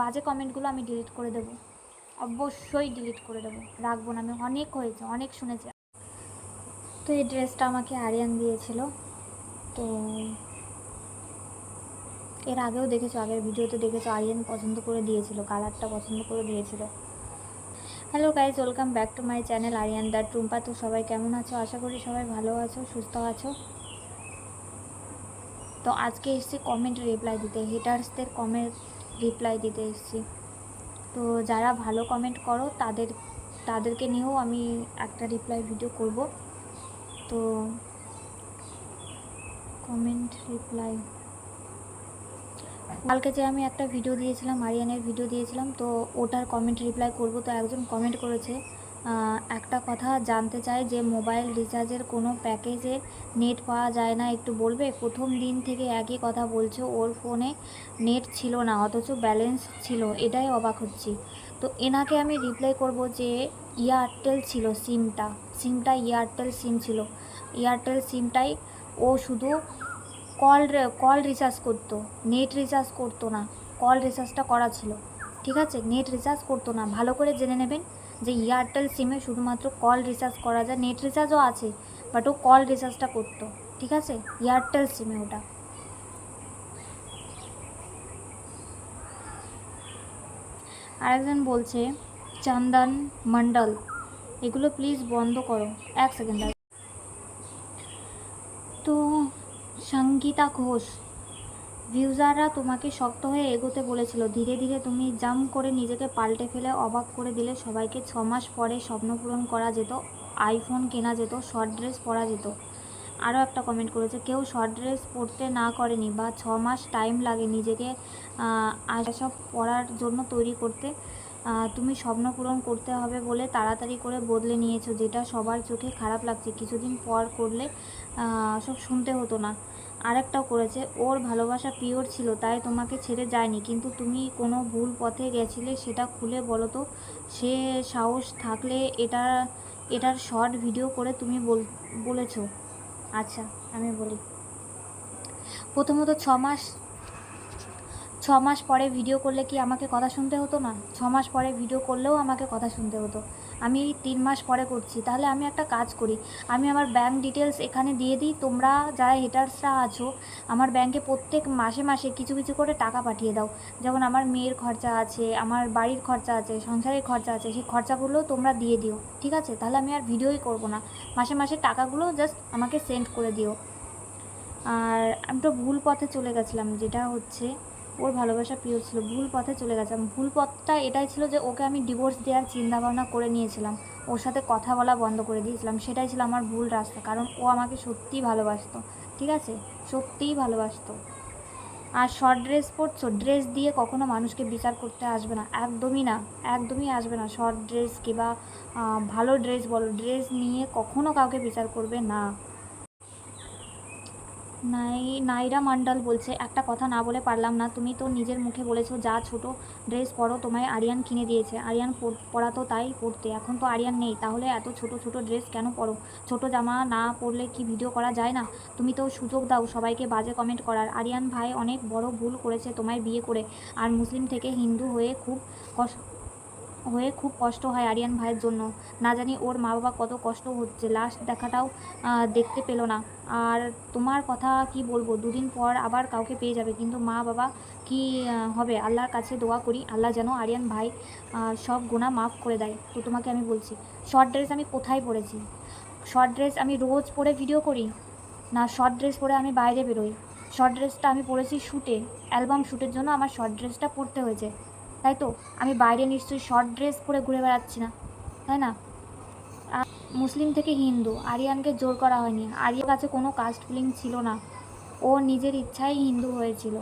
বাজে কমেন্টগুলো আমি ডিলিট করে দেবো। অবশ্যই ডিলিট করে দেবো। রাখব না, আমি অনেক হয়েছে, অনেক শুনেছি। তো এই ড্রেসটা আমাকে আরিয়ান দিয়েছিল। তো এর আগেও দেখেছ, আগের ভিডিওতে দেখেছ, আরিয়ান পছন্দ করে দিয়েছিল, কালারটা পছন্দ করে দিয়েছিল। Hello guys welcome back to my channel Aryan the Tumpa. তো সবাই কেমন আছো? আশা করি সবাই ভালো আছো, সুস্থ আছো। তো আজকে এসেছি কমেন্ট রিপ্লাই দিতে হেটার্সদের কমেন্ট রিপ্লাই দিতে এসেছি। তো যারা ভালো কমেন্ট করো, তাদের, তাদেরকে নিয়েও আমি একটা রিপ্লাই ভিডিও করব। তো কমেন্ট রিপ্লাই কালকে যে আমি একটা ভিডিও দিয়েছিলাম, আরিয়ানের ভিডিও দিয়েছিলাম, তো ওটার কমেন্ট রিপ্লাই করব। তো একজন কমেন্ট করেছে একটা কথা জানতে চাই যে মোবাইল রিচার্জের কোনো প্যাকেজে নেট পাওয়া যায় না, একটু বলবে? প্রথম দিন থেকে একই কথা বলছো, ওর ফোনে নেট ছিল না, অথচ ব্যালেন্স ছিল, এটাই অবাক হচ্ছি। তো এনাকে আমি রিপ্লাই করব যে এয়ারটেল ছিল সিমটা সিমটা এয়ারটেল সিম ছিল। এয়ারটেল সিমটাই ও শুধু কল কল রিচার্জ করতো, নেট রিচার্জ করতো না, কল রিচার্জটা করা ছিল, ঠিক আছে? নেট রিচার্জ করতো না, ভালো করে জেনে নেবেন। যে এয়ারটেল সিমে শুধুমাত্র কল রিচার্জ করা যায় নেট রিচার্জও আছে বাট ও কল রিচার্জটা করতো, ঠিক আছে? এয়ারটেল সিমে ওটা। আরেকজন বলছে, চন্দন মন্ডল, এগুলো প্লিজ বন্ধ করো। এক সেকেন্ড তো সঙ্গীতা ঘোষ ভিউজাররা তোমাকে শক্ত হয়ে এগোতে বলেছিল। ধীরে ধীরে তুমি জাম্প করে নিজেকে পাল্টে ফেলে, অবাক করে দিলে সবাইকে। ছ মাস পরে স্বপ্ন পূরণ করা যেত, আইফোন কেনা যেত, শর্ট ড্রেস পরা যেত। আরও একটা কমেন্ট করেছে, কেউ শর্ট ড্রেস পরতে না করেনি বা ছ মাস টাইম লাগে নিজেকে আসব পরার জন্য তৈরি করতে। তুমি স্বপ্ন পূরণ করতে হবে বলে তাড়াতাড়ি করে বদলে নিয়েছো, যেটা সবার চোখে খারাপ লাগছে। কিছুদিন পর করলে সব শুনতে হতো না। আরেকটাও করেছে, ওর ভালোবাসা পিওর ছিল, তাই তোমাকে ছেড়ে যায়নি। কিন্তু তুমি কোনো ভুল পথে গেছিলে, সেটা খুলে বলো তো। সে সাহস থাকলে এটা, এটার শর্ট ভিডিও করে তুমি বল, বলেছ। আচ্ছা আমি বলি। প্রথমত ছ মাস ছ মাস পরে ভিডিও করলে কি আমাকে কথা শুনতে হতো না? ছ মাস পরে ভিডিও করলেও আমাকে কথা শুনতে হতো। আমি তিন মাস পরে করছি। তাহলে আমি একটা কাজ করি। আমি আমার ব্যাংক ডিটেলস এখানে দিয়ে দিই। তোমরা যারা হেটার্সরা আছো, আমার ব্যাংকে প্রত্যেক মাসে মাসে কিছু কিছু করে টাকা পাঠিয়ে দাও। যেমন আমার মেয়ের খরচা আছে, আমার বাড়ির খরচা আছে, সংসারের খরচা আছে, সেই খরচাগুলো তোমরা দিয়ে দিও। ঠিক আছে? তাহলে আমি আর ভিডিওই করব না। মাসে মাসে টাকাগুলো জাস্ট আমাকে সেন্ড করে দিও। আর আমি তো ভুল পথে চলে গেছিলাম, যেটা হচ্ছে ওর ভালোবাসা প্রিয় ছিল, ভুল পথে চলে গেছিলাম ভুল পথটা এটাই ছিল যে ওকে আমি ডিভোর্স দেওয়ার চিন্তাভাবনা করে নিয়েছিলাম। ওর সাথে কথা বলা বন্ধ করে দিয়েছিলাম। সেটাই ছিল আমার ভুল রাস্তা, কারণ ও আমাকে সত্যিই ভালোবাসতো, ঠিক আছে? সত্যিই ভালোবাসতো। আর শর্ট ড্রেস পরছো ড্রেস দিয়ে কখনো মানুষকে বিচার করতে আসবে না, একদমই না, একদমই আসবে না। শর্ট ড্রেস কিংবা ভালো ড্রেস বলো ড্রেস নিয়ে কখনো কাউকে বিচার করবে না। নাই, নাইরা মণ্ডল বলছে, একটা কথা না বলে পারলাম না। তুমি তো নিজের মুখে বলেছ, যা ছোট ড্রেস পরো, তোমায় আরিয়ান কিনে দিয়েছে। আরিয়ান পরা তো তাই পরতে। এখন তো আরিয়ান নেই। তাহলে এত ছোট ছোট ড্রেস কেন পরো? ছোট জামা না পরলে কি ভিডিও করা যায় না? তুমি তো সুযোগ দাও সবাইকে বাজে কমেন্ট করার। আরিয়ান ভাই, অনেক বড় ভুল করেছে তোমায় বিয়ে করে। আর মুসলিম থেকে হিন্দু হয়ে খুব কষ্ট হয়ে খুব কষ্ট হয় আরিয়ান ভাইয়ের জন্য। না জানি ওর মা বাবা কত কষ্ট হচ্ছে। লাস্ট দেখাটাও দেখতে পেল না। আর তোমার কথা কি বলব? দুদিন পর আবার কাউকে পেয়ে যাবে। কিন্তু মা বাবা কি হবে? আল্লাহর কাছে দোয়া করি, আল্লাহ যেন আরিয়ান ভাই সব গুণা মাফ করে দেয়। তো তোমাকে আমি বলছি শর্ট ড্রেস আমি কোথায় পরেছি শর্ট ড্রেস আমি রোজ পরে ভিডিও করি? না শর্ট ড্রেস পরে আমি বাইরে বেরোই? শর্ট ড্রেসটা আমি পরেছি শ্যুটে অ্যালবাম শ্যুটের জন্য আমার শর্ট ড্রেসটা পরতে হয়েছে। তাই তো? আমি বাইরে নিশ্চয়ই শর্ট ড্রেস পরে ঘুরে বেড়াচ্ছি না, তাই না? মুসলিম থেকে হিন্দু, আরিয়ানকে জোর করা হয়নি। আরিয়ার কাছে কোনো কাস্ট ফিলিং ছিল না। ও নিজের ইচ্ছাই হিন্দু হয়েছিল।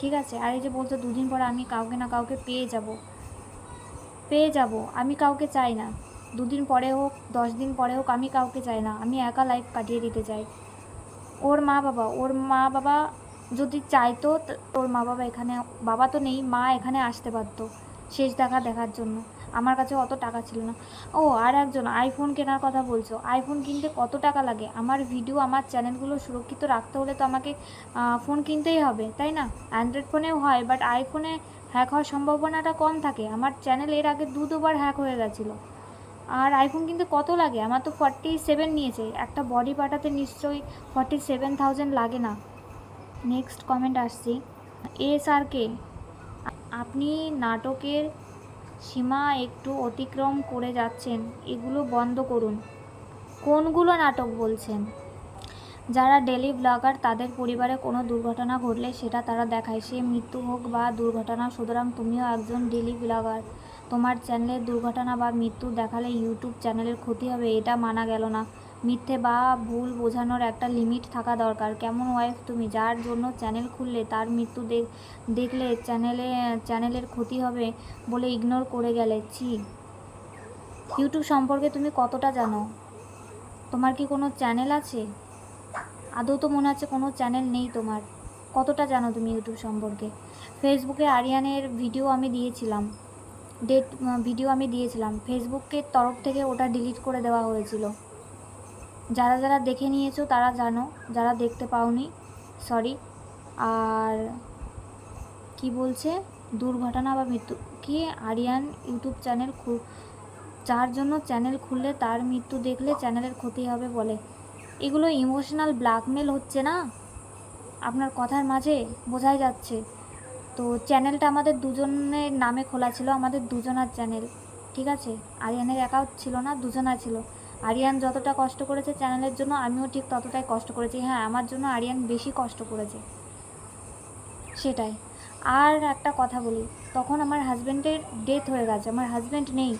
ঠিক আছে? আর এই যে বলছো, দুদিন পরে আমি কাউকে না কাউকে পেয়ে যাব। পেয়ে যাব। আমি কাউকে চাই না। দুদিন পরে হোক, দশ দিন পরে হোক, আমি কাউকে চাই না। আমি একা লাইফ কাটিয়ে দিতে চাই। ওর মা বাবা ওর মা বাবা যদি চাইতো, ত- ওর মা বাবা এখানে, বাবা তো নেই, মা এখানে আসতে পারতো শেষ দেখা দেখার জন্য। আমার কাছে অত টাকা ছিল না। ও, আর একজন আইফোন কেনার কথা বলছো। আইফোন কিনতে কত টাকা লাগে? আমার ভিডিও আমার চ্যানেলগুলো সুরক্ষিত রাখতে হলে তো আমাকে ফোন কিনতেই হবে, তাই না? অ্যান্ড্রয়েড ফোনেও হয় বাট আইফোনে হ্যাক হওয়ার সম্ভাবনাটা কম থাকে। আমার চ্যানেল এর আগে দু, দুবার হ্যাক হয়ে গেছিল। আর আইফোন কিন্তু কত লাগে? আমার তো ফর্টি সেভেন নিয়েছে। একটা বডি পাঠাতে নিশ্চয়ই ফর্টি সেভেন থাউজেন্ড লাগে না। নেক্সট কমেন্ট আসছি। S R K? আপনি নাটকের সীমা একটু অতিক্রম করে যাচ্ছেন, এগুলো বন্ধ করুন। কোনগুলো নাটক বলছেন? যারা ডেলি ব্লগার, তাদের পরিবারে কোনো দুর্ঘটনা ঘটলে সেটা তারা দেখায়। সে মৃত্যু হোক বা দুর্ঘটনা, সুতরাং তুমিও একজন ডেলি ব্লগার। তোমার চ্যানেলের দুর্ঘটনা বা মৃত্যু দেখালে ইউটিউব চ্যানেলের ক্ষতি হবে, এটা মানা গেল না। মিথ্যে বা ভুল বোঝানোর একটা লিমিট থাকা দরকার। কেমন ওয়াইফ তুমি? যার জন্য চ্যানেল খুললে, তার মৃত্যু দেখ, দেখলে চ্যানেলে চ্যানেলের ক্ষতি হবে বলে ইগনোর করে গেলে। ছি। ইউটিউব সম্পর্কে তুমি কতটা জানো? তোমার কি কোনো চ্যানেল আছে? আদৌ তো মনে হচ্ছে কোনো চ্যানেল নেই তোমার। কতটা জানো তুমি ইউটিউব সম্পর্কে? ফেসবুকে আরিয়ানের ভিডিও আমি দিয়েছিলাম। ডেট ভিডিও আমি দিয়েছিলাম। ফেসবুকের তরফ থেকে ওটা ডিলিট করে দেওয়া হয়েছিল। যারা যারা দেখে নিয়েছো তারা জানো, যারা দেখতে পাওনি সরি আর কি বলছে? দুর্ঘটনা বা মৃত্যু, কি? আরিয়ান ইউটিউব চ্যানেল যার জন্য চ্যানেল খুললে তার মৃত্যু দেখলে চ্যানেলের ক্ষতি হবে বলে। এগুলো ইমোশনাল ব্ল্যাকমেল হচ্ছে না? আপনার কথার মাঝে বোঝাই যাচ্ছে। তো চ্যানেলটা আমাদের দুজনের নামে খোলা ছিল, আমাদের দুজনার চ্যানেল, ঠিক আছে? আরিয়ানের অ্যাকাউন্ট ছিল না, দুজনার ছিল। আরিয়ান যতটা কষ্ট করেছে চ্যানেলের জন্য, আমিও ঠিক ততটাই কষ্ট করেছি। হ্যাঁ আমার জন্য আরিয়ান বেশি কষ্ট করেছে। সেটাই। আর একটা কথা বলি, তখন আমার হাজব্যান্ডের ডেথ হয়ে গেছে, আমার হাজব্যান্ড নেই।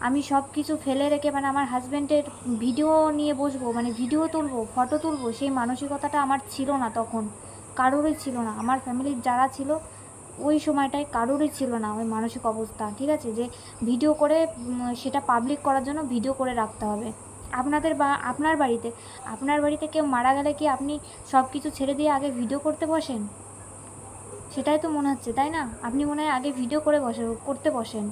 আমি সব কিছু ফেলে রেখে মানে আমার হাজব্যান্ডের ভিডিও নিয়ে বসবো মানে ভিডিও তুলবো ফটো তুলবো, সেই মানসিকতাটা আমার ছিল না তখন। কারোরই ছিল না। আমার ফ্যামিলির যারা ছিল ওই সময়টায় কারোরই ছিল না ওই মানসিক অবস্থা, ঠিক আছে? যে ভিডিও করে সেটা পাবলিক করার জন্য ভিডিও করে রাখতে হবে। আপনাদের বা, আপনার বাড়িতে আপনার বাড়িতে কেউ মারা গেলে কি আপনি সব কিছু ছেড়ে দিয়ে আগে ভিডিও করতে বসেন? সেটাই তো মনে হচ্ছে, তাই না? আপনি মনে হয় আগে ভিডিও করে বসে, করতে বসেন।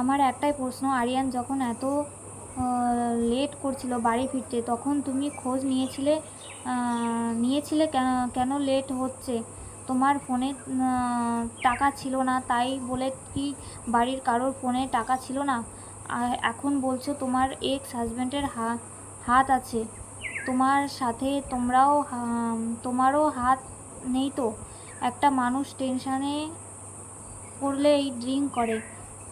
আমার একটাই প্রশ্ন, আরিয়ান যখন এত লেট করছিল বাড়ি ফিরতে, তখন তুমি খোঁজ নিয়েছিলে নিয়েছিলে কেন কেন লেট হচ্ছে? তোমার ফোনে টাকা ছিল না, তাই বলে কি বাড়ির কারোর ফোনে টাকা ছিল না? এখন বলছো তোমার এক্স হাজব্যান্ডের হাত আছে। তোমার সাথে তোমরাও তোমারও হাত নেই তো? একটা মানুষ টেনশানে পড়লে এই ড্রিঙ্ক করে।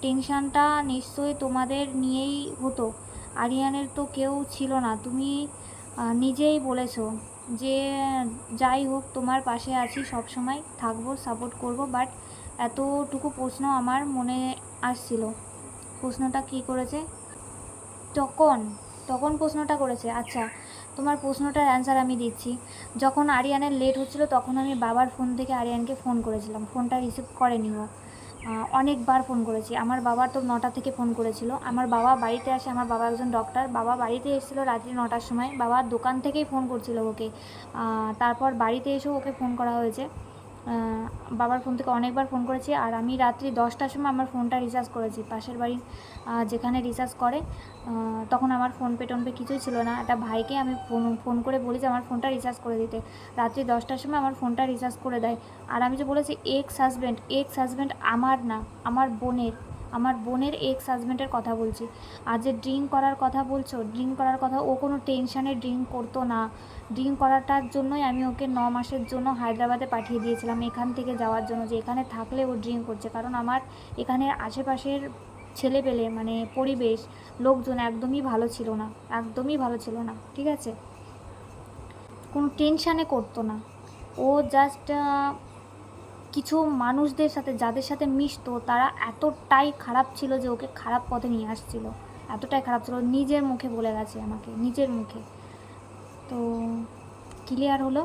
টেনশানটা নিশ্চয়ই তোমাদের নিয়েই হতো। আরিয়ানের তো কেউ ছিল না। তুমি নিজেই বলেছ যে, যাই হোক, তোমার পাশে আছি সব সময় থাকব সাপোর্ট করব বাট এতটুকু প্রশ্ন আমার মনে আসছিল। প্রশ্নটা কি করেছে? তখন তখন প্রশ্নটা করেছে আচ্ছা তোমার প্রশ্নটার অ্যান্সার আমি দিচ্ছি। যখন আরিয়ানের লেট হচ্ছিল, তখন আমি বাবার ফোন থেকে আরিয়ানকে ফোন করেছিলাম। ফোনটা রিসিভ করেনি ও। অনেকবার ফোন করেছি। আমার বাবা তো নটা থেকে ফোন করেছিল। আমার বাবা বাড়িতে আসে, আমার বাবা একজন ডক্টর বাবা বাড়িতে এসেছিল রাত্রি নটার সময়। বাবা দোকান থেকেই ফোন করছিল ওকে। তারপর বাড়িতে এসেও ওকে ফোন করা হয়েছে। বাবার ফোন থেকে অনেকবার ফোন করেছি আর আমি রাত্রি দশটার সময় আমার ফোনটা রিচার্জ করেছি। পাশের বাড়ি যেখানে রিচার্জ করে তখন আমার ফোনপে টোনপে কিছুই ছিল না। একটা ভাইকে আমি ফোন ফোন করে বলি যে আমার ফোনটা রিচার্জ করে দিতে। রাত্রি দশটার সময় আমার ফোনটা রিচার্জ করে দেয়। আর আমি যে বলেছি এক্স হাজব্যান্ড এক্স হাজব্যান্ড আমার না, আমার বোনের আমার বোনের এক্স হাজব্যান্ডের কথা বলছি। আর যে ড্রিঙ্ক করার কথা বলছো ড্রিঙ্ক করার কথা, ও কোনো টেনশানে ড্রিঙ্ক করতো না। ড্রিঙ্ক করাটার জন্যই আমি ওকে ন মাসের জন্য হায়দ্রাবাদে পাঠিয়ে দিয়েছিলাম এখান থেকে যাওয়ার জন্য, যে এখানে থাকলে ও ড্রিঙ্ক করছে। কারণ আমার এখানের আশেপাশের ছেলেপেলে মানে পরিবেশ, লোকজন একদমই ভালো ছিল না, একদমই ভালো ছিল না, ঠিক আছে? কোনো টেনশানে করতো না। ও জাস্ট কিছু মানুষদের সাথে, যাদের সাথে মিশতো, তারা এতটাই খারাপ ছিল যে ওকে খারাপ পথে নিয়ে আসছিল। এতটাই খারাপ ছিল, নিজের মুখে বলে গেছে আমাকে, নিজের মুখে। তো ক্লিয়ার হলো।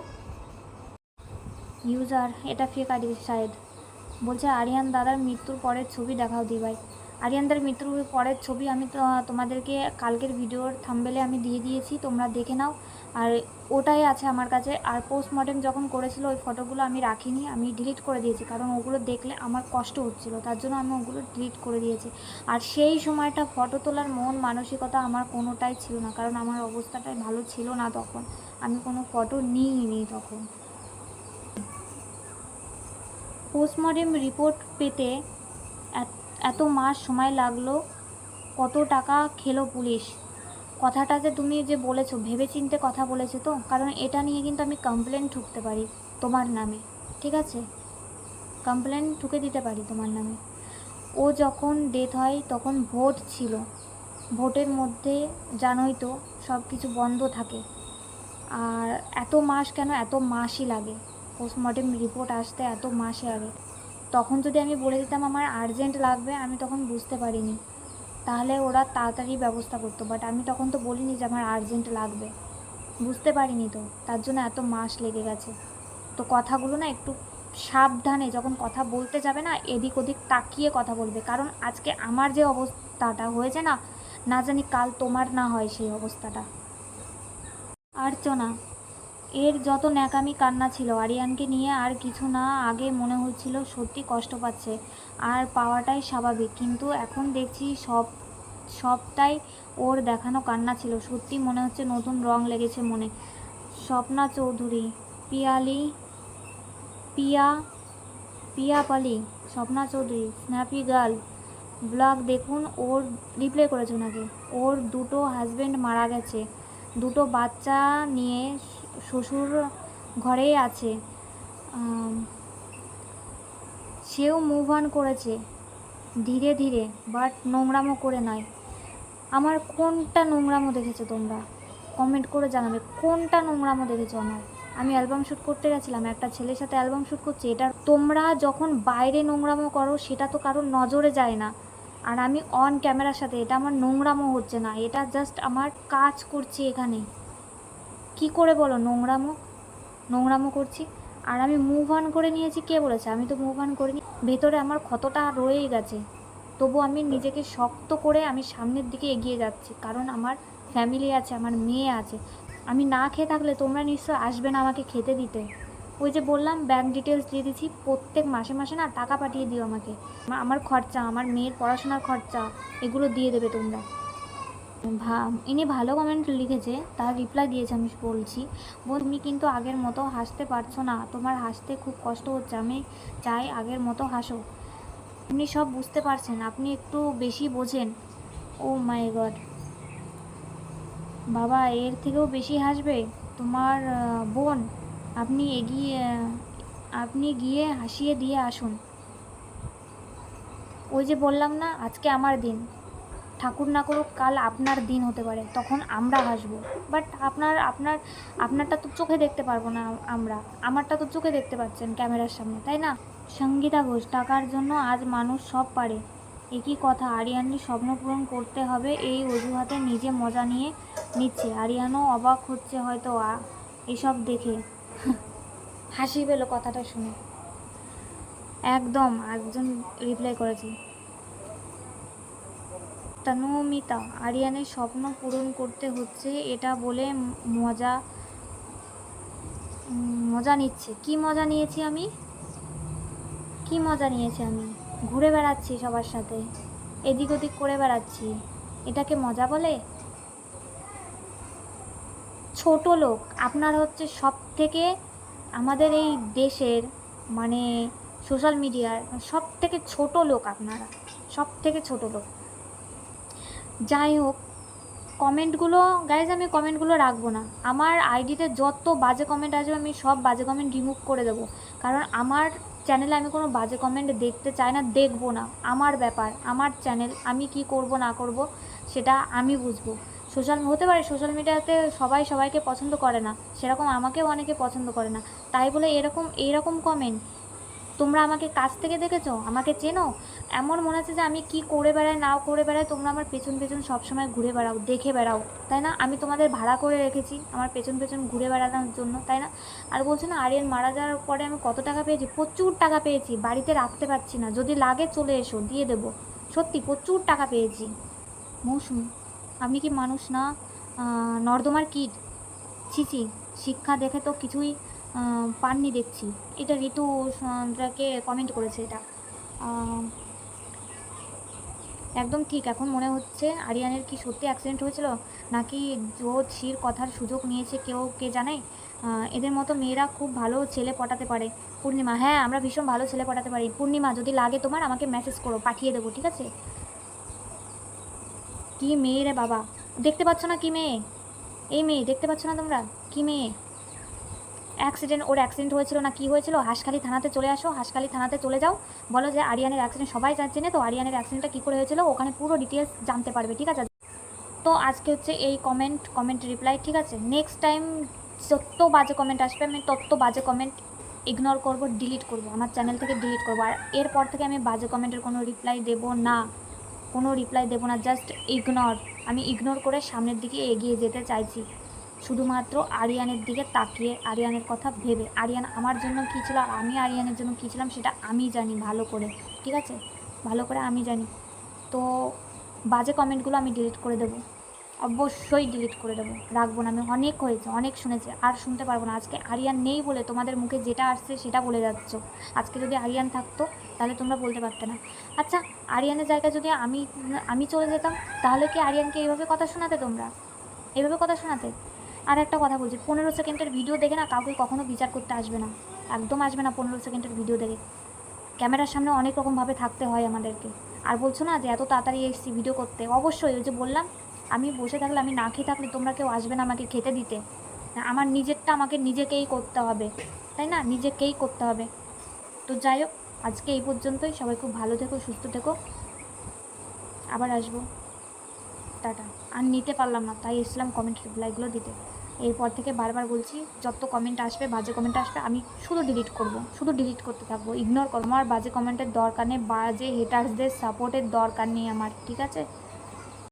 ইউজার এটা ফেক আইডি শায়দ বলছে, আরিয়ান দাদার মৃত্যুর পরের ছবি দেখাও দি ভাই আরিয়ানদার মৃত্যুর পরের ছবি আমি তোমাদেরকে কালকের ভিডিওর থাম্বেলে আমি দিয়ে দিয়েছি, তোমরা দেখে নাও। আর ওটাই আছে আমার কাছে। আর পোস্টমর্টেম যখন করেছিল, ওই ফটোগুলো আমি রাখিনি, আমি ডিলিট করে দিয়েছি, কারণ ওগুলো দেখলে আমার কষ্ট হচ্ছিল, তার জন্য আমি ওগুলো ডিলিট করে দিয়েছি। আর সেই সময়টা ফটো তোলার মন, মানসিকতা আমার কোনোটাই ছিল না, কারণ আমার অবস্থাটাই ভালো ছিল না তখন। আমি কোনো ফটো নিইনি তখন। পোস্টমর্টেম রিপোর্ট পেতে এত- মাস সময় লাগল, কত টাকা খেলো পুলিশ। কথাটা যে তুমি যে বলেছ, ভেবেচিন্তে কথা বলেছ তো? কারণ এটা নিয়ে কিন্তু আমি কমপ্লেন ঠুকতে পারি তোমার নামে, ঠিক আছে? কমপ্লেন ঠুকে দিতে পারি তোমার নামে। ও যখন ডেথ হয়, তখন ভোট ছিল। ভোটের মধ্যে জানোই তো সব কিছু বন্ধ থাকে। আর এত মাস কেন এত মাসই লাগে? পোস্টমর্টেম রিপোর্ট আসতে এত মাসে আগে তখন যদি আমি বলে দিতাম আমার আর্জেন্ট লাগবে, আমি তখন বুঝতে পারিনি। তাহলে ওরা তাড়াতাড়ি ব্যবস্থা করতো। বাট আমি তখন তো বলিনি যে আমার আর্জেন্ট লাগবে। বুঝতে পারিনি তো। তার জন্য এত মাস লেগে গেছে। তো কথাগুলো না একটু সাবধানে, যখন কথা বলতে যাবে না, এদিক ওদিক তাকিয়ে কথা বলবে। কারণ আজকে আমার যে অবস্থাটা হয়েছে না না জানি কাল তোমার না হয় সেই অবস্থাটা। আর্চনা এর যত ন্যাকামি কান্না ছিল, আরিয়ানকে নিয়ে আর কিছু না আগে মনে হচ্ছিল সত্যি কষ্ট পাচ্ছে আর পাওয়াটাই স্বাভাবিক। কিন্তু এখন দেখছি সব, সবটাই ওর দেখানো কান্না ছিল। সত্যি মনে হচ্ছে নতুন রং লেগেছে মনে। Swapna Chowdhury, Piyali, Piya Piya Pali Swapna Chowdhury, snappy girl, blog দেখুন, ওর রিপ্লে করেছে নাকি ওর দুটো হাজবেন্ড মারা গেছে। দুটো বাচ্চা নিয়ে শ্বশুর ঘরেই আছে। সেও মুভ অন করেছে, ধীরে ধীরে বাট নোংরামো করে নয় আমার কোনটা নোংরামো দেখেছ তোমরা? কমেন্ট করে জানাবে, কোনটা নোংরামো দেখেছ আমার? আমি অ্যালবাম শ্যুট করতে গেছিলাম, একটা ছেলের সাথে অ্যালবাম শ্যুট করছি, এটা তোমরা যখন বাইরে নোংরামো করো, সেটা তো কারোর নজরে যায় না। আর আমি অন ক্যামেরার সাথে, এটা আমার নোংরামো হচ্ছে না, এটা জাস্ট আমার কাজ করছি এখানে। কি করে বলো? নোংরামো? নোংরামো করছি। আর আমি মুভ অন করে নিয়েছি কে বলেছে? আমি তো মুভ অন করিনি। ভেতরে আমার ক্ষতটা রয়েই গেছে। তবু আমি নিজেকে শক্ত করে আমি সামনের দিকে এগিয়ে যাচ্ছি। কারণ আমার ফ্যামিলি আছে, আমার মেয়ে আছে। আমি না খেয়ে থাকলে তোমরা নিশ্চয় আসবে না আমাকে খেতে দিতে। ওই যে বললাম ব্যাংক ডিটেলস দিয়ে দিচ্ছি। প্রত্যেক মাসে মাসে না টাকা পাঠিয়ে দিও আমাকে। আমার খরচা, আমার মেয়ের পড়াশোনার খরচা, এগুলো দিয়ে দেবে তোমরা। ইনি ভালো কমেন্ট লিখেছে, তার রিপ্লাই দিয়েছে আমি বলছি বোন তুমি কিন্তু আগের মতো হাসতে পারছ না, তোমার হাসতে খুব কষ্ট হচ্ছে, আমি চাই আগের মতো হাসো। আপনি সব বুঝতে পারছেন, আপনি একটু বেশি বোঝেন। ও মাই গড বাবা, এর থেকেও বেশি হাসবে? তোমার বোন, আপনি এগিয়ে, আপনি গিয়ে হাসিয়ে দিয়ে আসুন। ওই যে বললাম না, আজকে আমার দিন। ঠাকুর না করুক, কাল আপনার দিন হতে পারে, তখন আমরা হাসবো। বাট আপনার আপনার, আপনারটা তো চোখে দেখতে পারব না আমরা। আমারটা তো চোখে দেখতে পাচ্ছেন ক্যামেরার সামনে, তাই না? সঙ্গীতা ঘোষ, টাকার জন্য আজ মানুষ সব পারে। একই কথা, আরিয়ানকে স্বপ্ন পূরণ করতে হবে, এই অজুহাতে নিজে মজা নিয়ে নিচ্ছে। আরিয়ানও অবাক হচ্ছে হয়তো এসব দেখে। হাসি পেল কথাটা শুনে। একদম, একজন রিপ্লাই করেছে। তনুমিতা, আরিয়ানের স্বপ্ন পূরণ করতে হচ্ছে এটা বলে মজা মজা নিচ্ছে। কি মজা নিয়েছি আমি? কি মজা নিয়েছি আমি? ঘুরে বেড়াচ্ছি সবার সাথে। এদিক ওদিক করে বেড়াচ্ছি। এটাকে মজা বলে? ছোট লোক, আপনার হচ্ছে সব থেকে আমাদের এই দেশের মানে সোশ্যাল মিডিয়ার সব থেকে ছোট লোক আপনারা। সব থেকে ছোট লোক। যাই হোক, কমেন্টগুলো গাইজ আমি কমেন্টগুলো রাখব না। আমার আইডিতে যত বাজে কমেন্ট আসবে, আমি সব বাজে কমেন্ট রিমুভ করে দেবো। কারণ আমার চ্যানেলে আমি কোনো বাজে কমেন্ট দেখতে চাই না, দেখব না। আমার ব্যাপার, আমার চ্যানেল আমি কি করব, না করব, সেটা আমি বুঝব। সোশ্যাল হতে পারে সোশ্যাল মিডিয়াতে সবাই সবাইকে পছন্দ করে না, সেরকম আমাকেও অনেকে পছন্দ করে না। তাই বলে এরকম, এইরকম কমেন্ট তোমরা আমাকে কাছ থেকে দেখেছ? আমাকে চেনো? এমন মনে হচ্ছে যে আমি কি করে বেড়াই নাও করে বেড়াই, তোমরা আমার পেছন পেছন সবসময় ঘুরে বেড়াও, দেখে বেড়াও। তাই না? আমি তোমাদের ভাড়া করে রেখেছি, আমার পেছন পেছন ঘুরে বেড়ানোর জন্য, তাই না? আর বলছো না, আরিয়ান মারা যাওয়ার পরে আমি কত টাকা পেয়েছি? প্রচুর টাকা পেয়েছি, বাড়িতে রাখতে পারছি না। যদি লাগে চলে এসো, দিয়ে দেবো। সত্যি, প্রচুর টাকা পেয়েছি। মৌসুম আপনি কি মানুষ না? নর্দমার কীট? ছিছি শিক্ষা দেখে তো কিছুই পাননি দেখছি। এটা ঋতু সন্ধ্রাকে কমেন্ট করেছে এটা। একদম ঠিক, এখন মনে হচ্ছে আরিয়ানের কি সত্যি অ্যাক্সিডেন্ট হয়েছিল? নাকি জ্যোতিষীর কথার সুযোগ নিয়েছে কেউ, কে জানে? এদের মতো মেয়েরা খুব ভালো ছেলে পটাতে পারে। পূর্ণিমা হ্যাঁ আমরা ভীষণ ভালো ছেলে পটাতে পারি। পূর্ণিমা, যদি লাগে তোমার, আমাকে মেসেজ করো, পাঠিয়ে দেবো, ঠিক আছে? কি মেয়ে রে বাবা। দেখতে পাচ্ছ না কি মেয়ে? এই মেয়ে, দেখতে পাচ্ছ না তোমরা? কি মেয়ে? অ্যাক্সিডেন্ট ওর অ্যাক্সিডেন্ট হয়েছিল না কি হয়েছিল? হাসখালি থানাতে চলে আসো, হাসখালি থানাতে চলে যাও। বলো যে আরিয়ানের অ্যাক্সিডেন্ট সবাই জানছে না, তো আরিয়ানের অ্যাক্সিডেন্টটা কী করে হয়েছিল? ওখানে পুরো ডিটেলস জানতে পারবে, ঠিক আছে? তো আজকে হচ্ছে এই কমেন্ট কমেন্ট রিপ্লাই ঠিক আছে? নেক্সট টাইম যত বাজে কমেন্ট আসবে, আমি তত বাজে কমেন্ট ইগনোর করব ডিলিট করব, আমার চ্যানেল থেকে ডিলিট করব। আর এরপর থেকে আমি বাজে কমেন্টের কোনো রিপ্লাই দেব না। কোনো রিপ্লাই দেবো না জাস্ট ইগনোর আমি ইগনোর করে সামনের দিকে এগিয়ে যেতে চাইছি। শুধুমাত্র আরিয়ানের দিকে তাকিয়ে আরিয়ানের কথা ভেবে। আরিয়ান, আমার জন্য কী ছিল আর আমি আরিয়ানের জন্য কী ছিলাম সেটা আমি জানি, ভালো করে। ঠিক আছে? ভালো করে আমি জানি। তো বাজে কমেন্টগুলো আমি ডিলিট করে দেবো। অবশ্যই ডিলিট করে দেবো। রাখব না, আমি অনেক হয়েছে, অনেক শুনেছি। আর শুনতে পারব না। আজকে আরিয়ান নেই বলে তোমাদের মুখে যেটা আসছে সেটা বলে যাচ্ছ। আজকে যদি আরিয়ান থাকতো, তাহলে তোমরা বলতে পারতে না। আচ্ছা আরিয়ানের জায়গায় যদি আমি আমি চলে যেতাম, তাহলে কি আরিয়ানকে এইভাবে কথা শোনাতে তোমরা? এইভাবে কথা শোনাতে? আর একটা কথা বলছি, পনেরো সেকেন্ডের ভিডিও দেখে না কাউকে কখনো বিচার করতে আসবে না। একদম আসবে না পনেরো সেকেন্ডের ভিডিও দেখে। ক্যামেরার সামনে অনেক রকমভাবে থাকতে হয় আমাদেরকে। আর বলছো না যে এত তাড়াতাড়ি এসেছি ভিডিও করতে। অবশ্যই, ওই যে বললাম, আমি বসে থাকলে আমি না খেয়ে থাকলে তোমরা কেউ আসবে না আমাকে খেতে দিতে। আমার নিজেরটা আমাকে নিজেকেই করতে হবে, তাই না? নিজেকেই করতে হবে। তো যাই হোক, আজকে এই পর্যন্তই। সবাই খুব ভালো থেকো, সুস্থ থেকো। আবার আসব। টাটা। আর নিতে পারলাম না, তাই এসলাম কমেন্ট রিপ্লাইগুলো দিতে। এরপর থেকে বারবার বলছি, যত কমেন্ট আসবে, বাজে কমেন্ট আসবে, আমি শুধু ডিলিট করব। শুধু ডিলিট করতে থাকব ইগনোর করব। আমার বাজে কমেন্টের দরকার নেই, বাজে হেটার্সদের সাপোর্টের দরকার নেই আমার, ঠিক আছে?